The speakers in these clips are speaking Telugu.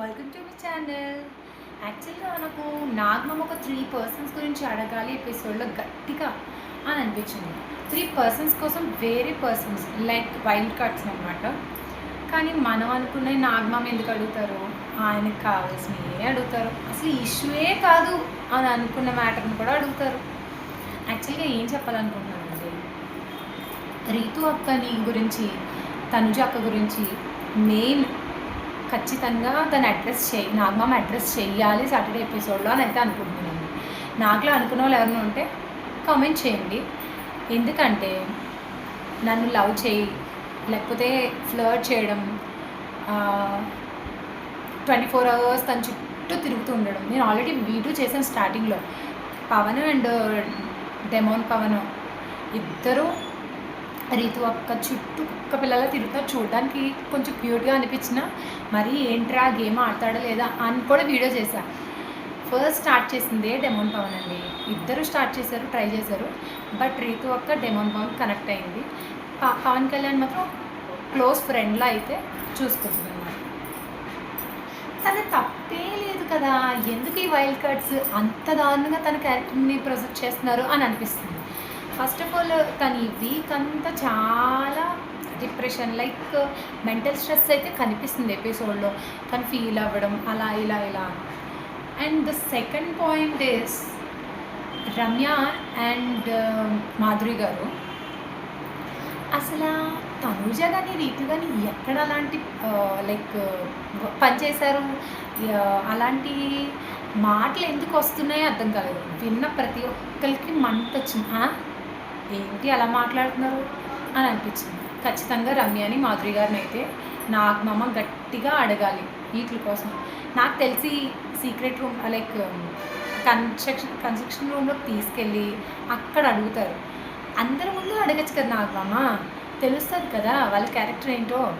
వెల్కమ్ టు మై ఛానల్ యాక్చువల్గా నాకు నాగమ్మ ఒక త్రీ పర్సన్స్ గురించి అడగాలి ఎపిసోడ్లో గట్టిగా అని అనిపించింది. త్రీ పర్సన్స్ కోసం వేరే పర్సన్స్ లైక్ వైల్డ్ కార్డ్స్ అనమాట కానీ మనం అనుకునే నాగ్మం ఎందుకు అడుగుతారు? ఆయనకు కావాల్సినవి అడుగుతారు. అసలు ఇష్యూయే కాదు అని అనుకున్న మ్యాటర్ని కూడా అడుగుతారు. యాక్చువల్గా ఏం చెప్పాలనుకుంటున్నానండి రీతు అక్కని గురించి తనుజ అక్క గురించి మెయిన్ ఖచ్చితంగా తను అడ్రస్ చేయి నాగమామ అడ్రస్ చేయాలి సాటర్డే ఎపిసోడ్లో అని అయితే అనుకుంటున్నాను. నాకులో అనుకున్న వాళ్ళు ఎవరైనా ఉంటే కామెంట్ చేయండి. ఎందుకంటే నన్ను లవ్ చేయి లేకపోతే ఫ్లర్ట్ చేయడం ట్వంటీ ఫోర్ అవర్స్ తన చుట్టూ తిరుగుతూ ఉండడం. నేను ఆల్రెడీ వీడియో చేశాను స్టార్టింగ్లో. పవన్ అండ్ డెమోన్ పవన్ ఇద్దరు రీతు అక్క చుట్టూ కుక్క పిల్లల తిరుగుతారు. చూడడానికి కొంచెం క్యూట్గా అనిపించిన మరి ఏంట్రా గేమ్ ఆడతాడా లేదా అని కూడా వీడియో చేశా. ఫస్ట్ స్టార్ట్ చేసిందే డెమోన్ పవన్ అండి. ఇద్దరు స్టార్ట్ చేశారు ట్రై చేశారు. బట్ రీతు అక్క డెమోన్ పవన్ కనెక్ట్ అయింది. పవన్ కళ్యాణ్ మాత్రం క్లోజ్ ఫ్రెండ్లా అయితే చూసుకుంటుంది అన్నమాట తన తప్పే లేదు కదా. ఎందుకు ఈ వైల్డ్ కార్డ్స్ అంత దారుణంగా తన క్యారెక్టర్ని ప్రొజెక్ట్ చేస్తున్నారు అని అనిపిస్తుంది. ఫస్ట్ ఆఫ్ ఆల్ తన ఈ వీక్ అంతా చాలా డిప్రెషన్ లైక్ మెంటల్ స్ట్రెస్ అయితే కనిపిస్తుంది ఎపిసోడ్లో తను ఫీల్ అవ్వడం అలా ఇలా ఇలా. And the second point is Ramya and Madhuri garu. అసలు తనుజ కానీ రీతి కానీ ఎక్కడ అలాంటి లైక్ పనిచేశారు అలాంటి మాటలు ఎందుకు వస్తున్నాయో అర్థం కాలేదు. విన్న ప్రతి ఒక్కరికి మంట వచ్చింది. ఏంటి అలా మాట్లాడుతున్నారు? అని అనిపించింది. ఖచ్చితంగా రమ్యని మాధురి గారిని అయితే నాకు మామ గట్టిగా అడగాలి వీటి కోసం. నాకు తెలిసి secret room like construction construction రూమ్లోకి తీసుకెళ్ళి అక్కడ అడుగుతారు. అందరి ముందు అడగచ్చు కదా నాకు మామ. తెలుస్తుంది కదా వాళ్ళ క్యారెక్టర్ ఏంటో.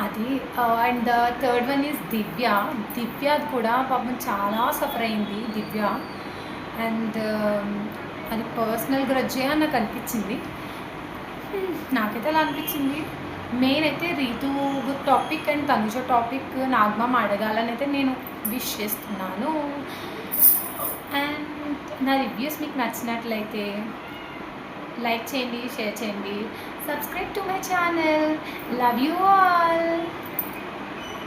అది and the third one is Divya. Divya కూడా పాపం చాలా సఫర్ అయింది దివ్య. అండ్ అది పర్సనల్ గ్రడ్జే అని నాకు అనిపించింది. నాకైతే అలా అనిపించింది. మెయిన్ అయితే Ritu topic and Tanuja topic Nagamma అడగాలని అయితే నేను విష్ చేస్తున్నాను. అండ్ నా రివ్యూస్ మీకు నచ్చినట్లయితే లైక్ చేయండి షేర్ చేయండి. Subscribe to my channel love you all